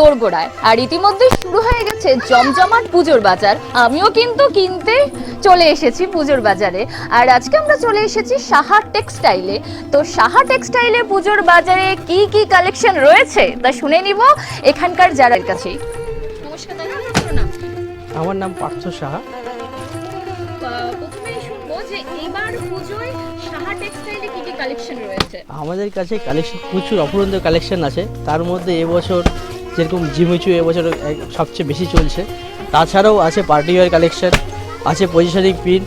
দোরগোড়ায়। আর ইতিমধ্যে শুরু হয়ে গেছে জমজমাট পুজোর বাজার। আমিও কিন্তু কিনতে চলে এসেছি পুজোর বাজারে। আর আজকে আমরা চলে এসেছি সাহা টেক্সটাইলে। তো সাহা টেক্সটাইলে পুজোর বাজারে কি কি কালেকশন রয়েছে? তা শুনে নিব এখানকার যারা কাছেই। নমস্কার দাদা আপনার নাম? কি? আমার নাম পার্থ সাহা। প্রথমেই শুনব যে এবার পুজোয় সাহা টেক্সটাইলে কি কি কালেকশন রয়েছে? আমাদের কাছে কালেকশন প্রচুর অপরন্ত কালেকশন আছে। তার মধ্যে এবছর যেরকম জিমিচু এবছর সবচেয়ে বেশি চলছে। তাছাড়াও আছে পার্টি ওয়ার কালেকশন আছে পজিশনিং প্রিন্ট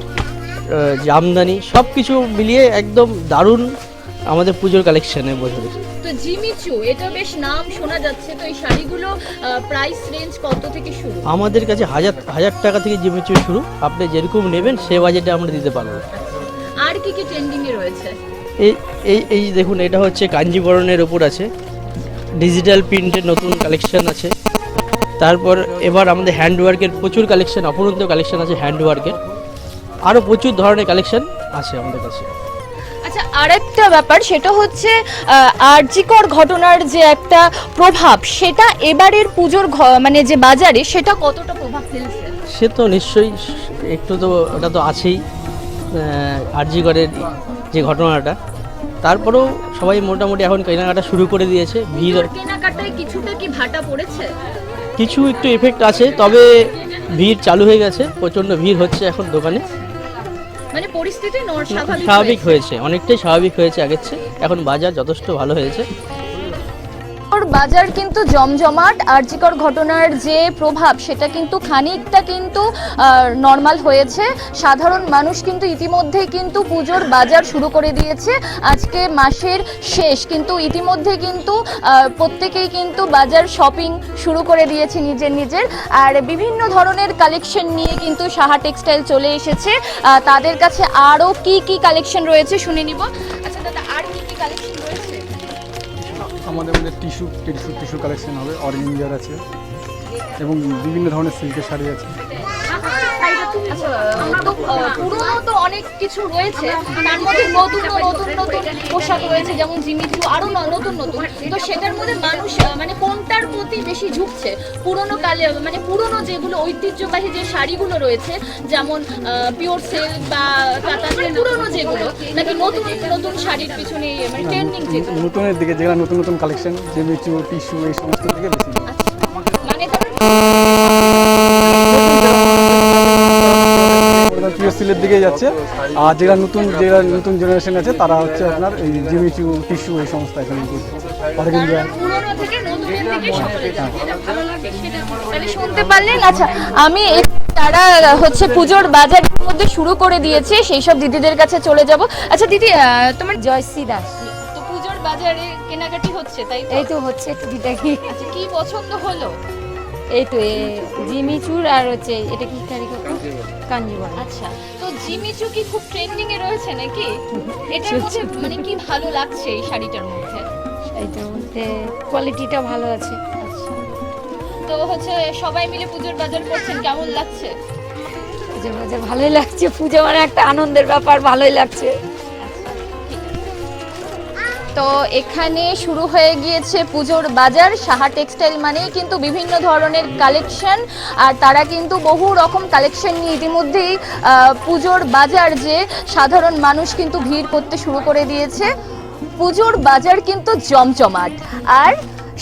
জামদানি সব কিছু মিলিয়ে একদম দারুণ আমাদের পুজোর কালেকশন এবছরে তো জিমিচু এটা বেশ নাম শোনা যাচ্ছে তো এই শাড়িগুলো প্রাইস রেঞ্জ কত থেকে শুরু? আমাদের কাছে হাজার হাজার টাকা থেকে জিমিচু শুরু। আপনি যেরকম নেবেন সে বাজেটে আমরা দিতে পারব। আর কি কি ট্রেন্ডিং এ রয়েছে? এই এই এই দেখুন এটা হচ্ছে কাঞ্জিবরণের ওপর আছে। ডিজিটাল প্রিন্টের নতুন কালেকশন আছে। তারপর এবার আমাদের হ্যান্ডওয়ার্কের প্রচুর কালেকশন অপরন্ত কালেকশন আছে হ্যান্ডওয়ার্কের আরও প্রচুর ধরনের কালেকশন আছে আমাদের কাছে। আচ্ছা আরেকটা ব্যাপার সেটা হচ্ছে আরজিকর ঘটনার যে একটা প্রভাব সেটা এবারের পুজোর মানে যে বাজারে সেটা কতটা প্রভাব ফেলছে? সে তো নিশ্চয়ই একটু তো ওটা তো আছেই আরজিগড়ের যে ঘটনাটা। তারপরেও সবাই মোটামুটি এখন কেনাকাটা শুরু করে দিয়েছে ভিড় কেনাকাটায় কিছুটা কি ভাটা পড়েছে? কিছু একটু এফেক্ট আছে তবে ভিড় চালু হয়ে গেছে প্রচণ্ড ভিড় হচ্ছে এখন দোকানে। মানে পরিস্থিতি স্বাভাবিক। হয়েছে অনেকটাই স্বাভাবিক হয়েছে আগের চেয়ে এখন বাজার যথেষ্ট ভালো হয়েছে। ওর বাজার কিন্তু জমজমাট আরজিকর ঘটনার যে প্রভাব, সেটা কিন্তু খানিকটা কিন্তু নর্মাল হয়েছে। সাধারণ মানুষ কিন্তু ইতিমধ্যে কিন্তু পুজোর বাজার শুরু করে দিয়েছে আজকে মাসের শেষ। কিন্তু ইতিমধ্যে কিন্তু প্রত্যেকেই কিন্তু বাজার শপিং শুরু করে দিয়েছে নিজের নিজের। আর বিভিন্ন ধরনের কালেকশন নিয়ে কিন্তু সাহা টেক্সটাইল চলে এসেছে। তাদের কাছে আরও কি কি কালেকশন রয়েছে শুনে নিব। আমাদের মধ্যে টিস্যু টিস্যু টিস্যু কালেকশন হবে অরেঞ্জার আছে। এবং বিভিন্ন ধরনের সিল্কের শাড়ি আছে। আচ্ছা, তো, পুরনো তো অনেক কিছু রয়েছে তার মধ্যে নতুন নতুন নতুন পোশাক রয়েছে যেমন জিমিচু আরও ন- নতুন নতুন। তো সেটার মধ্যে মানুষ মানে কোনটার প্রতি বেশি ঝুঁকছে? পুরনো কালে মানে পুরনো যেগুলো ঐতিহ্যবাহী যে শাড়িগুলো রয়েছে যেমন পিওর সিল্ক বা কাতান পুরনো যেগুলো নাকি নতুন নতুন শাড়ির পিছনে মানে ট্রেন্ডিং যেগুলো? নতুনের দিকে যেগুলো নতুন নতুন কালেকশন জেমিচু টিস্যু এই সমস্ত দিকে বেশি মানে তার পিওর সিলের দিকে যাচ্ছে। আর যেটা নতুন যেটা নতুন জেনারেশন আছে তারা হচ্ছে আপনার এই জিমিচু টিস্যু এই সমস্ত এখানে শুনতে পারলেন। আচ্ছা আমি তারা হচ্ছে পুজোর বাজারের মধ্যে শুরু করে দিয়েছে সেই সব দিদিদের কাছে চলে যাব। আচ্ছা দিদি তোমার জয়শ্রী দাস। তো পুজোর বাজারে কেনাকাটি হচ্ছে তাই তো? এই তো হচ্ছে টুকিটাকি আচ্ছা কি পছন্দ হলো? এই তো জিমিচুর আর হচ্ছে এটা কি তারিখ কাঞ্জিবরম আচ্ছা। তো জিমিচু কি খুব ট্রেন্ডিং এ রয়েছে নাকি? এটার মধ্যে মানে কি ভালো লাগছে এই শাড়িটার মধ্যে? এইটার মধ্যে কোয়ালিটিটা ভালো আছে। আচ্ছা। তো হচ্ছে সবাই মিলে পুজোর বাজার করছেন কেমন লাগছে? পুজোর মধ্যে ভালোই লাগছে পুজো মানে একটা আনন্দের ব্যাপার ভালোই লাগছে। তো এখানে শুরু হয়ে গিয়েছে পুজোর বাজার, সাহা টেক্সটাইল মানেই কিন্তু বিভিন্ন ধরনের কালেকশন। আর তারা কিন্তু বহু রকম কালেকশন নিয়ে ইতিমধ্যেই পুজোর বাজার যে সাধারণ মানুষ কিন্তু ভিড় করতে শুরু করে দিয়েছে। পুজোর বাজার কিন্তু জমজমাট। আর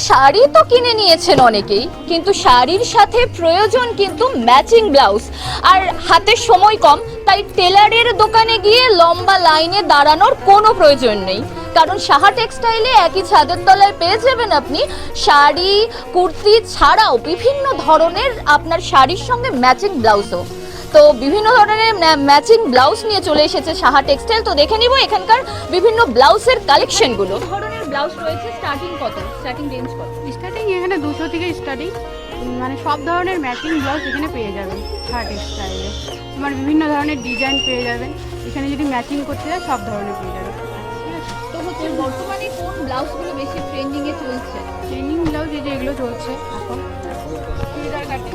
শাড়ি তো কিনে নিয়েছেন অনেকেই, কিন্তু শাড়ির সাথে প্রয়োজন কিন্তু ম্যাচিং ব্লাউজ। আর হাতে সময় কম, তাই টেলারের দোকানে গিয়ে লম্বা লাইনে দাঁড়ানোর কোনো প্রয়োজন নেই। কারণ সাহা টেক্সটাইলে একই ছাদের তলায় পেয়ে যাবেন আপনি শাড়ি কুর্তি ছাড়াও বিভিন্ন ধরনের আপনার শাড়ির সঙ্গে ম্যাচিং ব্লাউজও। তো বিভিন্ন ধরনের ম্যাচিং ব্লাউজ নিয়ে চলে এসেছে সাহা টেক্সটাইল। তো দেখে নিব এখানকার বিভিন্ন ব্লাউজের কালেকশনগুলো। ধরনের ব্লাউজ রয়েছে? স্টার্টিং কত? স্টার্টিং রেঞ্জ কত? স্টার্টিং এখানে দুশো থেকে স্টার্টিং মানে সব ধরনের ম্যাচিং ব্লাউজ এখানে পেয়ে যাবেন শার্ট টেক্সটাইলে। মানে বিভিন্ন ধরনের ডিজাইন পেয়ে যাবেন। এখানে যদি ম্যাচিং করতে যায় সব ধরনের পেয়ে যাবেন। তো বর্তমানে কোন ব্লাউজগুলো বেশি ট্রেন্ডিং এ চলছে? ট্রেনিং ব্লাউজ এই যে এগুলো চলছে। এখন? চুড়িদার কাটিং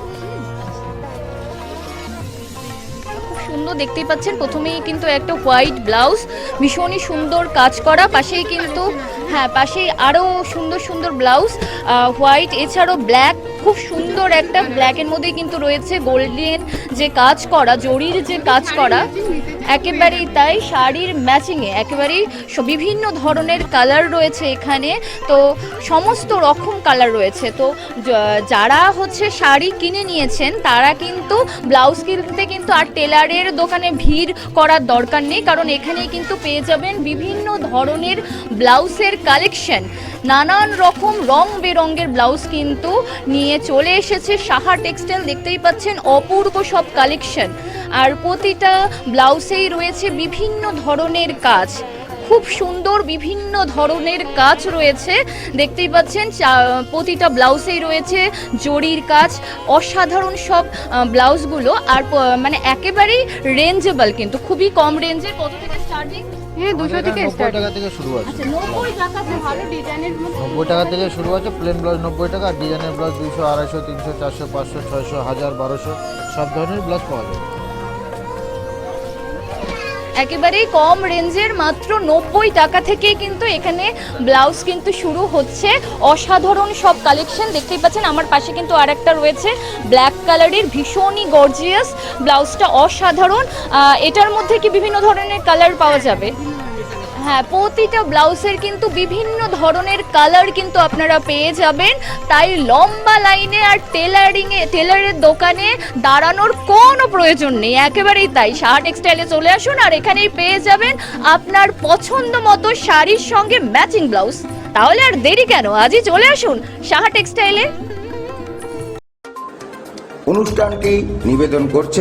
খুব সুন্দর দেখতেই পাচ্ছেন। প্রথমেই কিন্তু একটা হোয়াইট ব্লাউজ ভীষণই সুন্দর কাজ করা। পাশেই কিন্তু হ্যাঁ পাশেই আরও সুন্দর সুন্দর ব্লাউজ হোয়াইট এছাড়াও ব্ল্যাক খুব সুন্দর একটা ব্ল্যাকের মধ্যেই কিন্তু রয়েছে গোল্ডেন যে কাজ করা, জরির যে কাজ করা, একেবারেই তাই শাড়ির ম্যাচিংয়ে একেবারেই বিভিন্ন ধরনের কালার রয়েছে এখানে। তো সমস্ত রকম কালার রয়েছে। তো যারা হচ্ছে শাড়ি কিনে নিয়েছেন, তারা কিন্তু ব্লাউজ কিনতে কিন্তু আর টেলারের দোকানে ভিড় করার দরকার নেই, কারণ এখানে কিন্তু পেয়ে যাবেন বিভিন্ন ধরনের ব্লাউজের কালেকশন নানান রকম রং বেরঙের ব্লাউজ কিন্তু নিয়ে চলে এসেছে সাহা টেক্সটাইল, দেখতেই পাচ্ছেন অপূর্ব সব কালেকশন আর প্রতিটা ব্লাউজেই রয়েছে বিভিন্ন ধরনের কাজ। খুব সুন্দর বিভিন্ন ধরনের কাজ রয়েছে। দেখতেই পাচ্ছেন প্রতিটা ব্লাউজেই রয়েছে জরির কাজ, অসাধারণ সব ব্লাউজগুলো আর মানে একেবারেই রেঞ্জেবল কিন্তু, খুবই কম রেঞ্জের কত থেকে স্টার্টিং হ্যাঁ দুশো থেকে নব্বই স্টার্টিং টাকা থেকে শুরু আছে। আচ্ছা টাকা থেকে ভালো ডিজাইনের মধ্যে। নব্বই টাকা থেকে শুরু আছে প্লেন ব্লাউজ টাকা আর ডিজাইনের ব্লাউজ দুইশো আড়াইশো তিনশো চারশো পাঁচশো ছয়শো হাজার বারোশো সব ধরনের ব্লাউজ পাওয়া যায়। একেবারেই কম রেঞ্জের মাত্র নব্বই টাকা থেকে কিন্তু এখানে ব্লাউজ কিন্তু শুরু হচ্ছে। অসাধারণ সব কালেকশন দেখতেই পাচ্ছেন। আমার পাশে কিন্তু আর একটা রয়েছে ব্ল্যাক কালারের ভীষণই গর্জিয়াস ব্লাউজটা অসাধারণ। এটার মধ্যে কি বিভিন্ন ধরনের কালার পাওয়া যাবে? হ্যাঁ প্রতিটা ব্লাউজের কিন্তু বিভিন্ন ধরনের কালার কিন্তু আপনারা পেয়ে যাবেন। তাই লম্বা লাইনে আর টেলারিংয়ে টেলারের দোকানে দাঁড়ানোর কোনো প্রয়োজন নেই। একেবারেই তাই। শার্ট টেক্সটাইলে চলে আসুন আর এখানেই পেয়ে যাবেন আপনার পছন্দ মতো শাড়ির সঙ্গে ম্যাচিং ব্লাউজ। তাহলে আর দেরি কেন? আজই চলে আসুন সাহা টেক্সটাইলে অনুষ্ঠানটি নিবেদন করছে